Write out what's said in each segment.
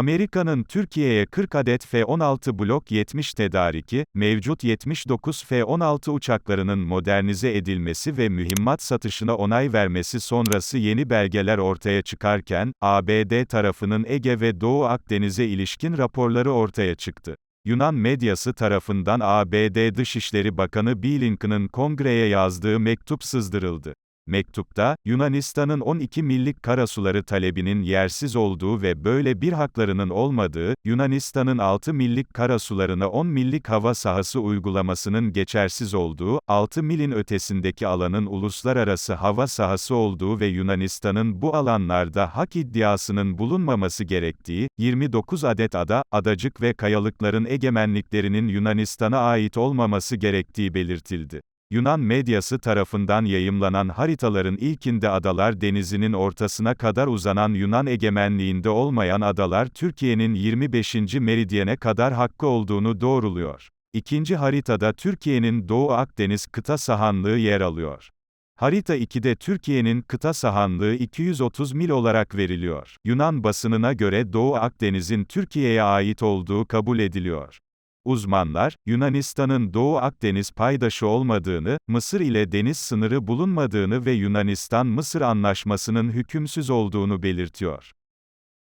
Amerika'nın Türkiye'ye 40 adet F-16 Blok 70 tedariki, mevcut 79 F-16 uçaklarının modernize edilmesi ve mühimmat satışına onay vermesi sonrası yeni belgeler ortaya çıkarken, ABD tarafının Ege ve Doğu Akdeniz'e ilişkin raporları ortaya çıktı. Yunan medyası tarafından ABD Dışişleri Bakanı Blinken'ın kongreye yazdığı mektup sızdırıldı. Mektupta, Yunanistan'ın 12 millik karasuları talebinin yersiz olduğu ve böyle bir haklarının olmadığı, Yunanistan'ın 6 millik karasularına 10 millik hava sahası uygulamasının geçersiz olduğu, 6 milin ötesindeki alanın uluslararası hava sahası olduğu ve Yunanistan'ın bu alanlarda hak iddiasının bulunmaması gerektiği, 29 adet ada, adacık ve kayalıkların egemenliklerinin Yunanistan'a ait olmaması gerektiği belirtildi. Yunan medyası tarafından yayımlanan haritaların ilkinde adalar denizinin ortasına kadar uzanan Yunan egemenliğinde olmayan adalar Türkiye'nin 25. meridyene kadar hakkı olduğunu doğruluyor. İkinci haritada Türkiye'nin Doğu Akdeniz kıta sahanlığı yer alıyor. Harita 2'de Türkiye'nin kıta sahanlığı 230 mil olarak veriliyor. Yunan basınına göre Doğu Akdeniz'in Türkiye'ye ait olduğu kabul ediliyor. Uzmanlar, Yunanistan'ın Doğu Akdeniz paydaşı olmadığını, Mısır ile deniz sınırı bulunmadığını ve Yunanistan-Mısır anlaşmasının hükümsüz olduğunu belirtiyor.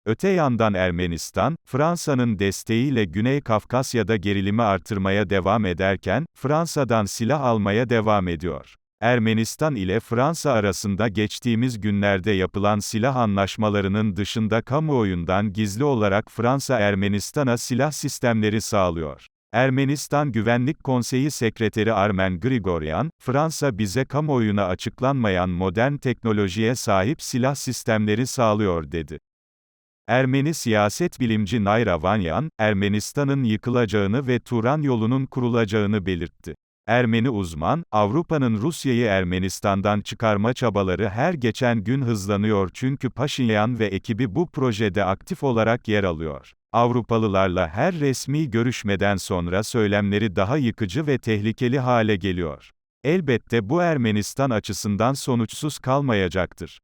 Öte yandan Ermenistan, Fransa'nın desteğiyle Güney Kafkasya'da gerilimi artırmaya devam ederken, Fransa'dan silah almaya devam ediyor. Ermenistan ile Fransa arasında geçtiğimiz günlerde yapılan silah anlaşmalarının dışında kamuoyundan gizli olarak Fransa Ermenistan'a silah sistemleri sağlıyor. Ermenistan Güvenlik Konseyi Sekreteri Armen Grigoryan, Fransa bize kamuoyuna açıklanmayan modern teknolojiye sahip silah sistemleri sağlıyor dedi. Ermeni siyaset bilimci Nayra Vanyan, Ermenistan'ın yıkılacağını ve Turan yolunun kurulacağını belirtti. Ermeni uzman, Avrupa'nın Rusya'yı Ermenistan'dan çıkarma çabaları her geçen gün hızlanıyor çünkü Paşinyan ve ekibi bu projede aktif olarak yer alıyor. Avrupalılarla her resmi görüşmeden sonra söylemleri daha yıkıcı ve tehlikeli hale geliyor. Elbette bu Ermenistan açısından sonuçsuz kalmayacaktır.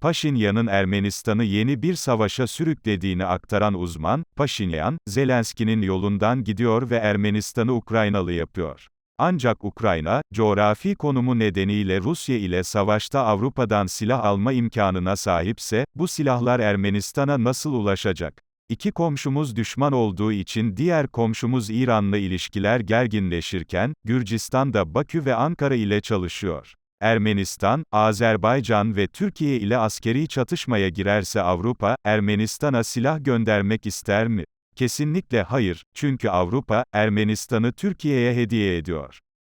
Paşinyan'ın Ermenistan'ı yeni bir savaşa sürüklediğini aktaran uzman, Paşinyan, Zelenski'nin yolundan gidiyor ve Ermenistan'ı Ukraynalı yapıyor. Ancak Ukrayna, coğrafi konumu nedeniyle Rusya ile savaşta Avrupa'dan silah alma imkanına sahipse, bu silahlar Ermenistan'a nasıl ulaşacak? İki komşumuz düşman olduğu için diğer komşumuz İran'la ilişkiler gerginleşirken, Gürcistan da Bakü ve Ankara ile çalışıyor. Ermenistan, Azerbaycan ve Türkiye ile askeri çatışmaya girerse Avrupa, Ermenistan'a silah göndermek ister mi? Kesinlikle hayır, çünkü Avrupa, Ermenistan'ı Türkiye'ye hediye ediyor.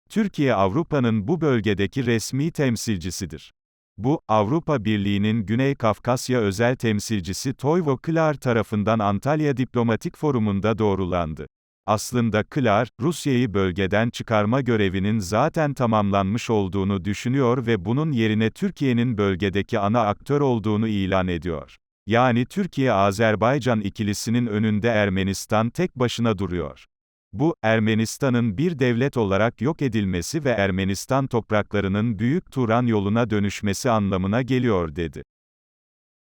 Türkiye Avrupa'nın bu bölgedeki resmi temsilcisidir. Bu, Avrupa Birliği'nin Güney Kafkasya özel temsilcisi Toivo Klar tarafından Antalya Diplomatik Forumu'nda doğrulandı. Aslında Klar, Rusya'yı bölgeden çıkarma görevinin zaten tamamlanmış olduğunu düşünüyor ve bunun yerine Türkiye'nin bölgedeki ana aktör olduğunu ilan ediyor. Yani Türkiye-Azerbaycan ikilisinin önünde Ermenistan tek başına duruyor. Bu, Ermenistan'ın bir devlet olarak yok edilmesi ve Ermenistan topraklarının Büyük Turan yoluna dönüşmesi anlamına geliyor dedi.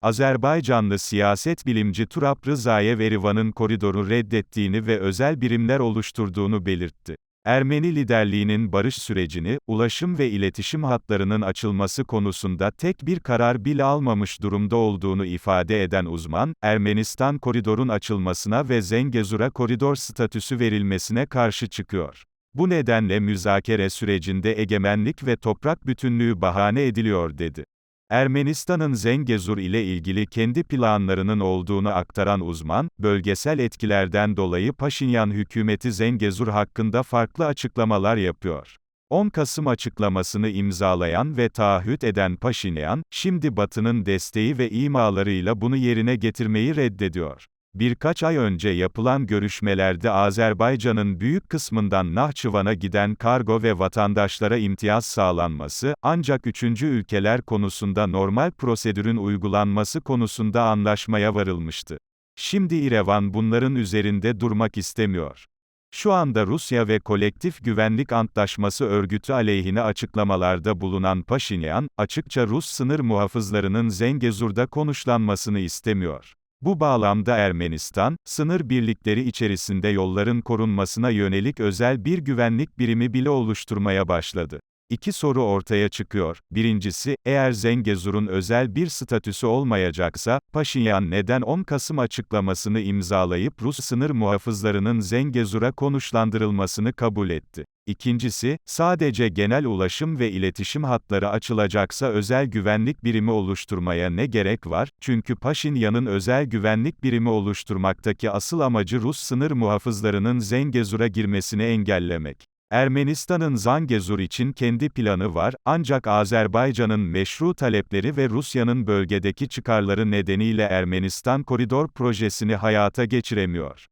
Azerbaycanlı siyaset bilimci Turap Rızayev Erivan'ın koridoru reddettiğini ve özel birimler oluşturduğunu belirtti. Ermeni liderliğinin barış sürecini, ulaşım ve iletişim hatlarının açılması konusunda tek bir karar bile almamış durumda olduğunu ifade eden uzman, Ermenistan koridorun açılmasına ve Zengezur'a koridor statüsü verilmesine karşı çıkıyor. Bu nedenle müzakere sürecinde egemenlik ve toprak bütünlüğü bahane ediliyor dedi. Ermenistan'ın Zengezur ile ilgili kendi planlarının olduğunu aktaran uzman, bölgesel etkilerden dolayı Paşinyan hükümeti Zengezur hakkında farklı açıklamalar yapıyor. 10 Kasım açıklamasını imzalayan ve taahhüt eden Paşinyan, şimdi Batı'nın desteği ve imalarıyla bunu yerine getirmeyi reddediyor. Birkaç ay önce yapılan görüşmelerde Azerbaycan'ın büyük kısmından Nahçıvan'a giden kargo ve vatandaşlara imtiyaz sağlanması, ancak üçüncü ülkeler konusunda normal prosedürün uygulanması konusunda anlaşmaya varılmıştı. Şimdi İrevan bunların üzerinde durmak istemiyor. Şu anda Rusya ve Kolektif Güvenlik Antlaşması örgütü aleyhine açıklamalarda bulunan Paşinyan, açıkça Rus sınır muhafızlarının Zengezur'da konuşlanmasını istemiyor. Bu bağlamda Ermenistan, sınır birlikleri içerisinde yolların korunmasına yönelik özel bir güvenlik birimi bile oluşturmaya başladı. İki soru ortaya çıkıyor. Birincisi, eğer Zengezur'un özel bir statüsü olmayacaksa, Paşinyan neden 10 Kasım açıklamasını imzalayıp Rus sınır muhafızlarının Zengezur'a konuşlandırılmasını kabul etti? İkincisi, sadece genel ulaşım ve iletişim hatları açılacaksa özel güvenlik birimi oluşturmaya ne gerek var? Çünkü Paşinyan'ın özel güvenlik birimi oluşturmaktaki asıl amacı Rus sınır muhafızlarının Zengezur'a girmesini engellemek. Ermenistan'ın Zangezur için kendi planı var, ancak Azerbaycan'ın meşru talepleri ve Rusya'nın bölgedeki çıkarları nedeniyle Ermenistan koridor projesini hayata geçiremiyor.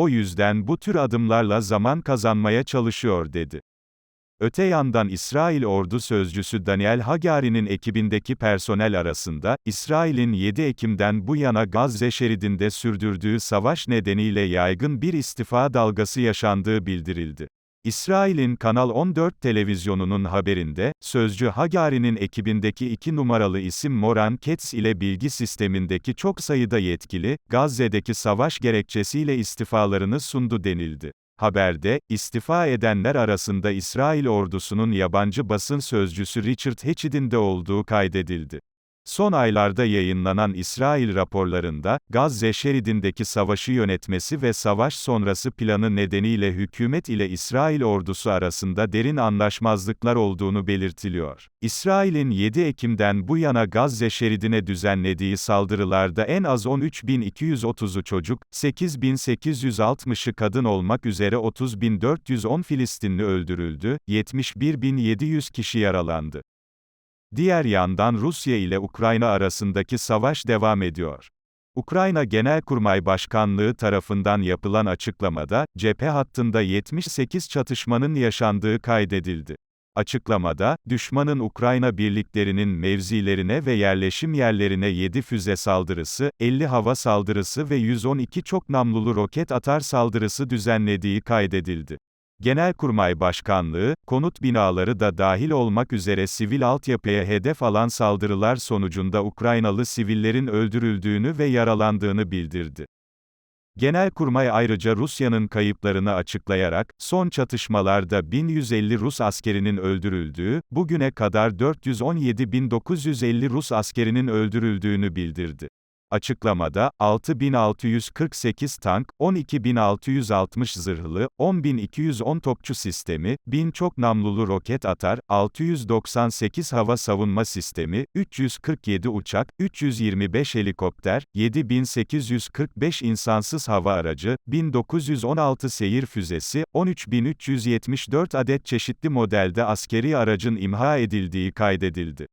O yüzden bu tür adımlarla zaman kazanmaya çalışıyor dedi. Öte yandan İsrail ordu sözcüsü Daniel Hagari'nin ekibindeki personel arasında, İsrail'in 7 Ekim'den bu yana Gazze şeridinde sürdürdüğü savaş nedeniyle yaygın bir istifa dalgası yaşandığı bildirildi. İsrail'in Kanal 14 televizyonunun haberinde, sözcü Hagari'nin ekibindeki iki numaralı isim Moran Ketz ile bilgi sistemindeki çok sayıda yetkili, Gazze'deki savaş gerekçesiyle istifalarını sundu denildi. Haberde, istifa edenler arasında İsrail ordusunun yabancı basın sözcüsü Richard Hatched'in de olduğu kaydedildi. Son aylarda yayınlanan İsrail raporlarında, Gazze şeridindeki savaşı yönetmesi ve savaş sonrası planı nedeniyle hükümet ile İsrail ordusu arasında derin anlaşmazlıklar olduğunu belirtiliyor. İsrail'in 7 Ekim'den bu yana Gazze şeridine düzenlediği saldırılarda en az 13.230'u çocuk, 8.860'ı kadın olmak üzere 30.410 Filistinli öldürüldü, 71.700 kişi yaralandı. Diğer yandan Rusya ile Ukrayna arasındaki savaş devam ediyor. Ukrayna Genelkurmay Başkanlığı tarafından yapılan açıklamada, cephe hattında 78 çatışmanın yaşandığı kaydedildi. Açıklamada, düşmanın Ukrayna birliklerinin mevzilerine ve yerleşim yerlerine 7 füze saldırısı, 50 hava saldırısı ve 112 çok namlulu roket atar saldırısı düzenlediği kaydedildi. Genelkurmay Başkanlığı, konut binaları da dahil olmak üzere sivil altyapıya hedef alan saldırılar sonucunda Ukraynalı sivillerin öldürüldüğünü ve yaralandığını bildirdi. Genelkurmay ayrıca Rusya'nın kayıplarını açıklayarak, son çatışmalarda 1150 Rus askerinin öldürüldüğü, bugüne kadar 417.950 Rus askerinin öldürüldüğünü bildirdi. Açıklamada, 6648 tank, 12660 zırhlı, 10210 topçu sistemi, 1000 çok namlulu roket atar, 698 hava savunma sistemi, 347 uçak, 325 helikopter, 7845 insansız hava aracı, 1916 seyir füzesi, 13374 adet çeşitli modelde askeri aracın imha edildiği kaydedildi.